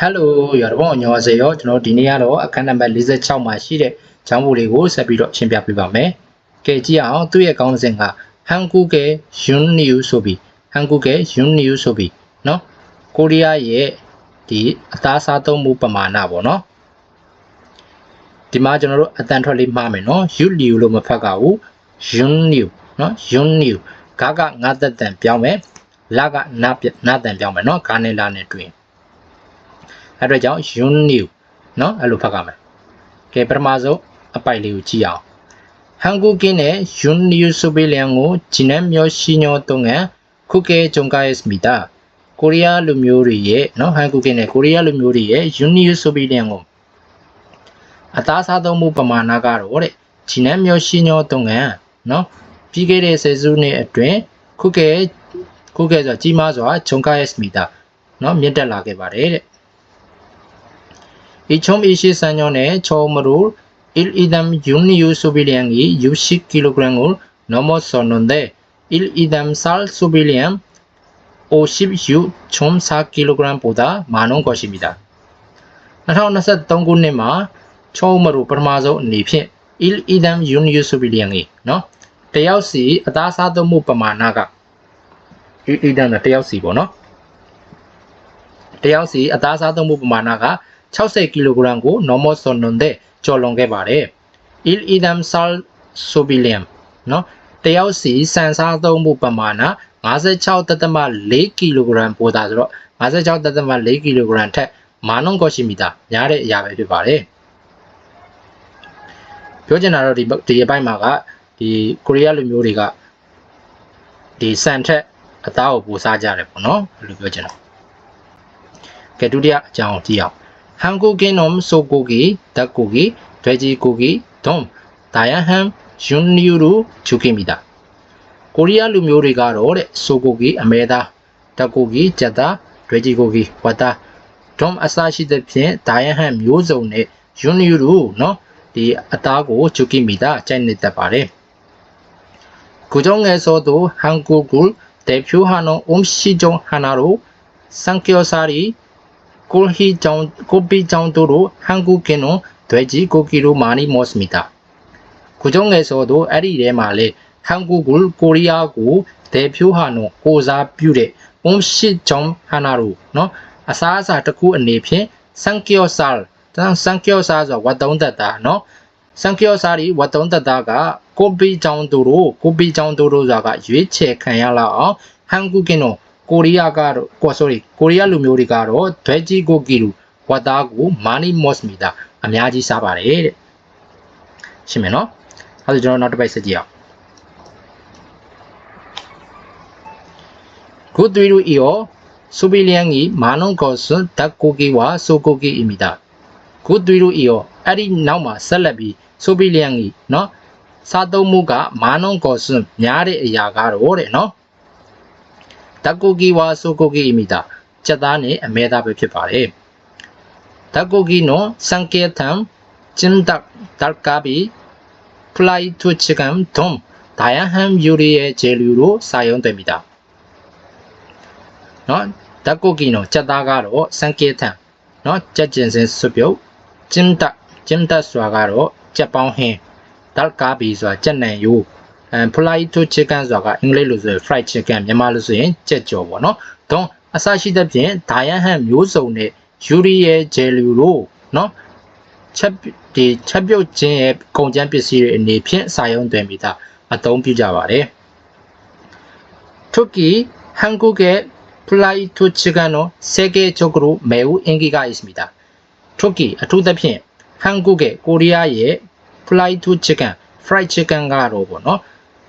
Hello ရောတဘောညောစေရောကျွန်တော်ဒီနေ့ကတော့အခန်းနံပါတ်46မှာရှိတဲ့ချောင်းမူလေးကိုဆက်ပြီးတော့ရှင်းပြပေးပါမယ်။ကဲကြည့်အောင်သူ့ရဲ့ကောင်းစဉ်က Hanguke Yunniu ဆိုပြီး Hanguke Yunniu ဆိုပြီးเนาะကိုရီးယားရဲ့ဒီအသားစားသုံးမှုပမာဏပေါ့နော်။ဒီမှာကျွန်တော်တို့အတန်ထွက်လေးမှားမယ်နော်။ Yunniu လို့မဖတ်ကြဘူး။ Yunniu เนาะ Yunniu ဂါကငါသက်တန်ပြောင်းမယ်။လကနာပြနာတန်ပြောင်းမယ်နော်။ဂါနဲ့လာနဲ့တွင်။ အဲ့တော့ကြောင့် unnew เนาะအဲ့လိုဖတ်ရမယ်ကဲပထမဆုံးအပိုက်လေးကိုကြည့်အောင်ဟန်ကူကင်းနဲ့ unnew ဆိုပေးလျံကိုဂျင်းနမျောရှိညောတုံးငန်ခုကဲဂျုံကဲစမီတာကိုရီးယားလူမျိုးတွေရဲ့เนาะဟန်ကူကင်းနဲ့ကိုရီးယားလူမျိုးတွေရဲ့ unnew ဆိုပေးလျံကိုအသားစားသုံးမှုပမာဏကတော့တဲ့ဂျင်းနမျောရှိညောတုံးငန်เนาะပြီးခဲ့တဲ့ဆယ်စုနှစ်အတွင်းခုကဲခုကဲဆိုကြီးမားစွာဂျုံကဲစမီတာเนาะမြင့်တက်လာခဲ့ပါတယ်တဲ့ 이첨 이십사년에 처음으로 일이담 육류 소비량이 60kg 을 넘었었는데 일이담 쌀 소비량 56.4kg 보다 많은 것입니 다. 2023ခုနှစ်မှာချုံမရူပထမဆုံးအနေဖြင့်အီလ်အီဒမ်ယူနီယူဆူဘီလီယံကြီးနော်တယောက်စီအသားစားသုံးမှုပမာဏကအီလ်အီဒမ်တယောက်စီပေါ့နော်တယောက်စီအသားစားသုံးမှုပမာဏက 60ကီလိုဂရမ်ကို normal sononde ကျော်လွန်ခဲ့ပါတယ်။ il idam sal sobilium နော်တယောက်စီစံစားသုံးမှုပမာဏ56.4ကီလိုဂရမ်ပိုတာဆိုတော့56.4ကီလိုဂရမ်ထက်မာနုံကောရှိမီတာများတဲ့အရာပဲဖြစ်ပါတယ်။ပြောချင်တာတော့ဒီဒီအပိုင်းမှာကဒီကိုရီးယားလူမျိုးတွေကဒီစံထက်အသားကိုပိုစားကြတယ်ပေါ့နော်ဘယ်လိုပြောချင်လဲ။ကဲဒုတိယအကြောင်းကြည့်အောင် 한국인 놈소고 기, 닭고 기, 돼지고기 등 다양한 종류로 죽입니 다. 코리아 루묘리가 로레 소고 기, 아메 다, 닭고 기, 짜 다, 돼지고 기, 와다 등 아사시들 편 다양한 묘종의 종류로 너, 이 아다고 죽입니 다. 짠냈다 바 래. 그 중에서도 한국을 대표하는 음식 중 하나로 삼겹살이 ကိုဟီကြောင်ကိုပီကြောင်တို့ဟန်ကူကင်တို့တွဲကြီးကိုကီရိုမာနီမော့စမီတာကိုကြောင့်ငယ်စောတို့အဲ့ဒီထဲမှာလေဟန်ကူကကိုရီးယားကိုဒေဖြိုဟာနုံကိုစားပြုတဲ့ဝမ်ရှစ်ကြောင်ဟနာတို့နော်အစားအစာတစ်ခုအနေဖြင့်စန်ကီယောဆာတန်စန်ကီယောဆာဆိုဝတ်တုံးသက်တာနော်စန်ကီယောဆာဒီဝတ်တုံးသက်တာကကိုပီကြောင်တို့ကိုပီကြောင်တို့ဆိုတာကရွေးချယ်ခံရလောက်အောင်ဟန်ကူကင်တို့ ကိုရီးယားကတော့ကို sorry ကိုရီးယားလူမျိုးတွေကတော့ဒွဲကြီးကိုကီလူဝတ်သားကိုမာနီမော့စ်မီတာအများကြီးစားပါတယ်တဲ့ရှင်းမယ်နော်အဲဒါကျွန်တော်နောက်တစ်ပိုက်ဆက်ကြည့်အောင်ဂုသွေးတို့ဤရောဆိုဗီလီယန်ကြီးမာနုံကော့ဆွန်ဓာတ်ကိုကီဝါဆိုကိုကီအီမီတာဂုသွေးတို့ဤရောအဲ့ဒီနောက်မှာဆက်လက်ပြီးဆိုဗီလီယန်ကြီးနော်စားသုံးမှုကမာနုံကော့ဆွန်များတဲ့အရာကတော့တဲ့နော်ဓာ တ်ကိုကီဝါဆိုကိုကီအမီတာစက်သားနဲ့အမဲသားပဲဖြစ်ပါတယ်ဓာတ်ကိုကီနော်စံကေထံကျင်းတက်တက်ကာဘီဖလိုင်တူချီကမ်ဒုံဒါယဟမ်ယူရီရဲ့ဂျေလူတို့စာယုံတယ်မိတာနော်ဓာတ်ကိုကီနော်စက်သားကတော့စံကေထံနော်ကြက်ကျင်စင်စွပြုတ်ကျင်းတက်ကျင်းတက်စွာကတော့ကြက်ပေါင်းဟင်းဓာတ်ကာဘီဆိုတာကြက်နံယိုး အဲ fly to chicken ဆိုတာကအင်္ဂလိပ်လိုဆိုရင် fried chicken မြန်မာလိုဆိုရင်ကြက်ကြော်ပေါ့နော်။donc အစရှိတဲ့ဖြင့်ဒါယန်ဟန်မျိုးစုံနဲ့ယူရီရဲ့ဂျယ်လူတို့နော်ချက်ဒီချက်ပြုတ်ခြင်းရဲ့ကုန်ကျန်းပစ္စည်းတွေအနေဖြင့်စာရုံးသွင်းပြီးသားအသုံးပြုကြပါတယ်။특히한국의 fly to chicken은 세계적으로 매우 인기가 있습니다. 특히အထူးသဖြင့်한국의ကိုရီးယားရဲ့ fly to chicken fried chicken ကတော့ပေါ့နော်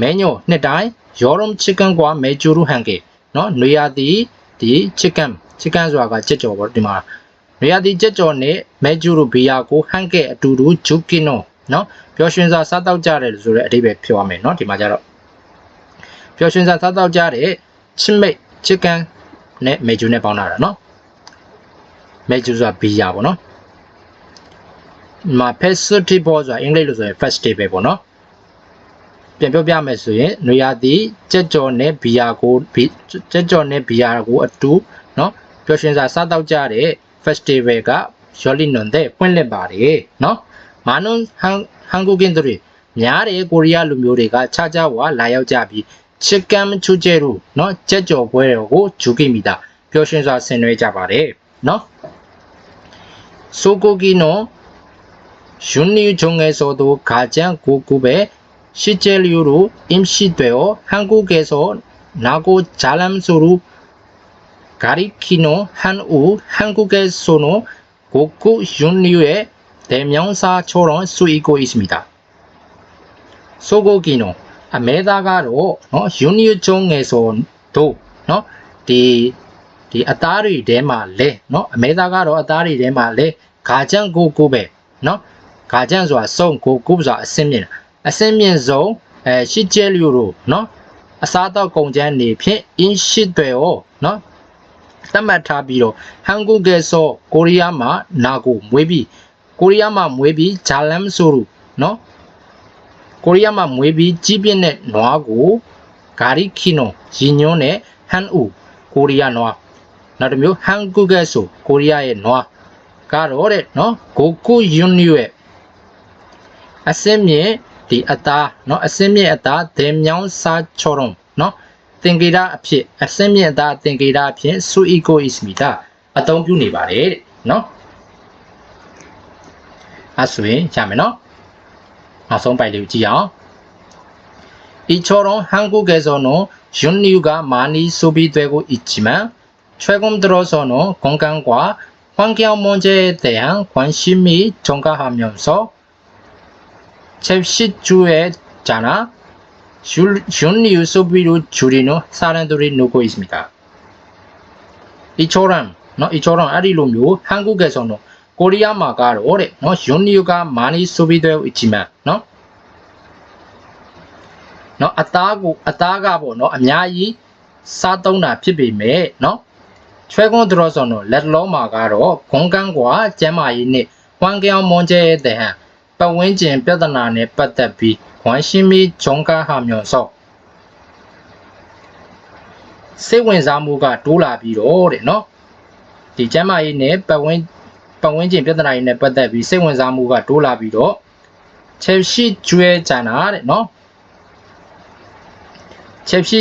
မဲညိုနှစ်တိုင်းယောရုံချစ်ကန်ကွာမဲကျူရူဟန်ကေနော်နွေရာသီဒီချစ်ကန်ချစ်ကန်ဆိုတာကကြက်ကြော်ပေါ့ဒီမှာနွေရာသီကြက်ကြော်နဲ့မဲကျူရူဘီယာကိုဟန်ကဲအတူတူဂျူကီနိုနော်ပျော်ရွှင်စွာစားတောက်ကြတယ်ဆိုတဲ့အဓိပ္ပာယ်ဖြစ်သွားမယ်နော်ဒီမှာကျတော့ပျော်ရွှင်စွာစားတောက်ကြတဲ့ချစ်မိတ်ချစ်ကန်နဲ့မဲကျူနဲ့ပေါင်းတာနော်မဲကျူဆိုတာဘီယာပေါ့နော်မှာ festival ဆိုတာအင်္ဂလိပ်လိုဆိုရင် festival ပေါ့နော် ပြန်ပြောပြမယ်ဆိုရင်နွေရာသီကြက်ကြော်နဲ့ဘီယာကိုဘီကြက်ကြော်နဲ့ဘီယာကိုအတူနော်ပျော်ရွှင်စွာစားတောက်ကြတဲ့ festival ကရော်လီနွန်တဲ့ပွင့်လစ်ပါတယ်နော်မာနွန်ဟန်ဟန်ကိုကင်တို့များတဲ့ကိုရီးယားလူမျိုးတွေကခြားခြားဝါလာရောက်ကြပြီးချစ်ကမ်ချူကျဲတို့နော်ကြက်ကြော်ပွဲတွေကိုဂျူကိမီတာပျော်ရွှင်စွာဆင်နွှဲကြပါတယ်နော်ဆိုကိုကီနို윤리중에서도 가장 고급의 시젤류로 임시되어 한국에서 나고 자람수로 가리키노 한우 한국에서는 고급윤류의 대명사처럼 쓰이고 있습니다. 소고기는 아, 메다가로 어, 윤류 중에서도 어, 디, 디 아다리 레말레 어, 메다가로 아다리 레말레 가장 고급의 어, 가장 좋아 성 고급자 있습니다. အစင်းမြင့်အစင်းမြင့်ဆုံးအဲရှစ်ကျဲလျူတို့နော်အစားတော့ကုန်ကျန်းနေဖြင့်အင်းရှိတွေ哦နော်သတ်မှတ်ထားပြီးတော့ဟန်ကူကဲဆိုကိုရီးယားမှာနာကိုမွေးပြီးကိုရီးယားမှာမွေးပြီးဂျာလမ်ဆိုရူနော်ကိုရီးယားမှာမွေးပြီးကြီးပြင်းတဲ့နွားကိုဂါရီခီနိုရီညွန်းတဲ့ဟန်အူကိုရီးယားနွားနောက်တစ်မျိုးဟန်ကူကဲဆိုကိုရီးယားရဲ့နွားကတော့တဲ့နော်ဂိုကူယွန်နီရဲ့အစင်းမြင့် ဒီအသားနော်အစင်းမြင့်အသားဒေမြောင်းစားချောရုံနော်သင်္ကေတအဖြစ်အစင်းမြင့်အသားသင်္ကေတအဖြစ်ဆူအီကိုအစ်မီတာအသုံးပြုနေပါတယ်တဲ့နော်အဲဆိုရင်ရမယ်နော်နောက်ဆုံးပိုက်လေးကိုကြည့်အောင်이처럼한국에서는윤리유가많이소비되고있지만최근들어서는건강과환경문제에대한관심이증가하면서 잽시주의 자나 윤리유 소비를 줄이는 사람들이 누고 있습니다. 이처럼 너 이처럼 아리로묘 한국에서는 코리아 마가로래 너 윤리유가 많이 소비되어 있지만 너နော်အသားကိုအသားကပေါ့နော်အများကြီးစားသုံးတာဖြစ်ပေမဲ့နော်ချွဲကွန်းတော်ဆိုတော့လက်လုံးမှာကတော့ဂုံကန်းကွာကျမ်းမာရေးနဲ့ဝမ်ကြောင်မွန်ကျဲတဲ့ဟန် ပတ်ဝန်းကျင်ပြဿနာနဲ့ပတ်သက်ပြီးဝမ်ရှင်းမီဂျုံကာဟာမျိုးဆော့စိတ်ဝင်စားမှုကတိုးလာပြီးတော့တဲ့နော်ဒီကျမ်းမာရေးနဲ့ပတ်ဝန်းပတ်ဝန်းကျင်ပြဿနာတွေနဲ့ပတ်သက်ပြီးစိတ်ဝင်စားမှုကတိုးလာပြီးတော့ချက်ရှိကျွဲကြနာတဲ့နော်ချက်ရှိ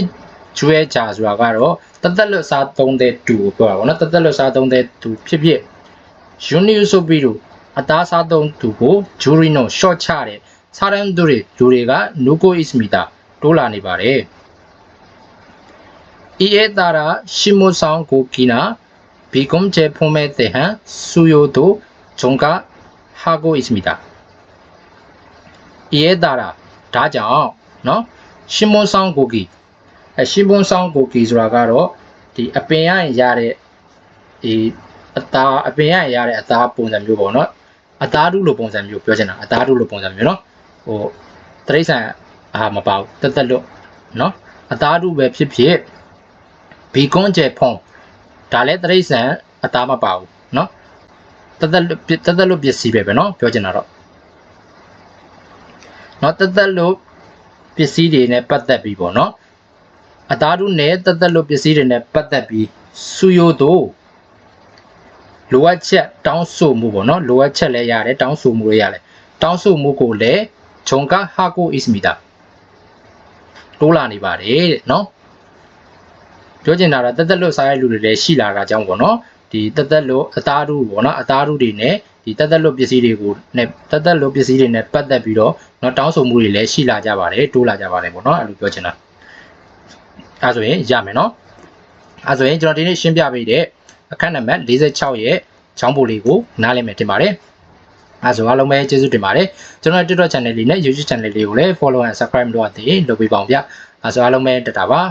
ကျွဲကြဆိုတာကတော့တသက်လွတ်စားသုံးတဲ့တူကိုပြောတာပေါ့နော်တသက်လွတ်စားသုံးတဲ့တူဖြစ်ဖြစ်ယူနီဆိုပြီးတော့ အသားစားသုံးသူကိုဂျူရီနိုရှော့ချတဲ့စာရန်ဒူရီလူတွေကနူကိုအစ်မီတာတိုးလာနေပါတယ်။ဤအသားရာရှီမိုဆောင်ကိုကီနာဘီကွန်ဂျေဖိုမဲတဲ့ဟန်ဆူယိုတိုဂျုံကာဟာကိုအစ်မီတာဤအသားရာဒါကြောင့်နော်ရှီမိုဆောင်ကိုကီအရှီမိုဆောင်ကိုကီဆိုတာကတော့ဒီအပင်ရရတဲ့ဒီအသားအပင်ရရတဲ့အသားပုံစံမျိုးပေါ့နော် အသားတုလိုပုံစံမျိုးပြောချင်တာအသားတုလိုပုံစံမျိုးเนาะဟိုတရိษံအာမပေါ့တက်တက်လို့เนาะအသားတုပဲဖြစ်ဖြစ်ဘီကွန်ကျဲဖုံဒါလည်းတရိษံအသားမပါဘူးเนาะတက်တက်တက်တက်လို့ပစ္စည်းပဲပဲเนาะပြောချင်တာတော့เนาะတက်တက်လို့ပစ္စည်းတွေနဲ့ပတ်သက်ပြီးပေါ့နော်အသားတုနဲ့တက်တက်လို့ပစ္စည်းတွေနဲ့ပတ်သက်ပြီးစူယိုတို့ လိုအပ်ချက်တောင်းဆိုမှုပေါ့နော်လိုအပ်ချက်လည်းရတယ်တောင်းဆိုမှုလည်းရတယ်တောင်းဆိုမှုကိုလည်းဂျုံကဟာကိုအစ်မီတာတိုးလာနေပါတယ်တဲ့နော်ပြောချင်တာကတက်တက်လို့စားရလူတွေလည်းရှိလာတာကြောင့်ပေါ့နော်ဒီတက်တက်လို့အသားတုပေါ့နော်အသားတုတွေနဲ့ဒီတက်တက်လို့ပစ္စည်းတွေကိုနဲ့တက်တက်လို့ပစ္စည်းတွေနဲ့ပတ်သက်ပြီးတော့เนาะတောင်းဆိုမှုတွေလည်းရှိလာကြပါတယ်တိုးလာကြပါတယ်ပေါ့เนาะအဲ့လိုပြောချင်တာအဲဆိုရင်ရမယ်เนาะအဲဆိုရင်ကျွန်တော်ဒီနေ့ရှင်းပြပေးတဲ့ အခန်းနံပါတ်46ရဲ့ချောင်းပိုလေးကိုနားလည်မယ်တင်ပါတယ်အဲဆိုအားလုံးပဲကျေးဇူးတင်ပါတယ်ကျွန်တော် TikTok channel လေးနဲ့ YouTube channel လေးကိုလည်း follow and subscribe လုပ်ရသေးလုပ်ပေးပါအောင်ဗျအဲဆိုအားလုံးပဲတတာပါ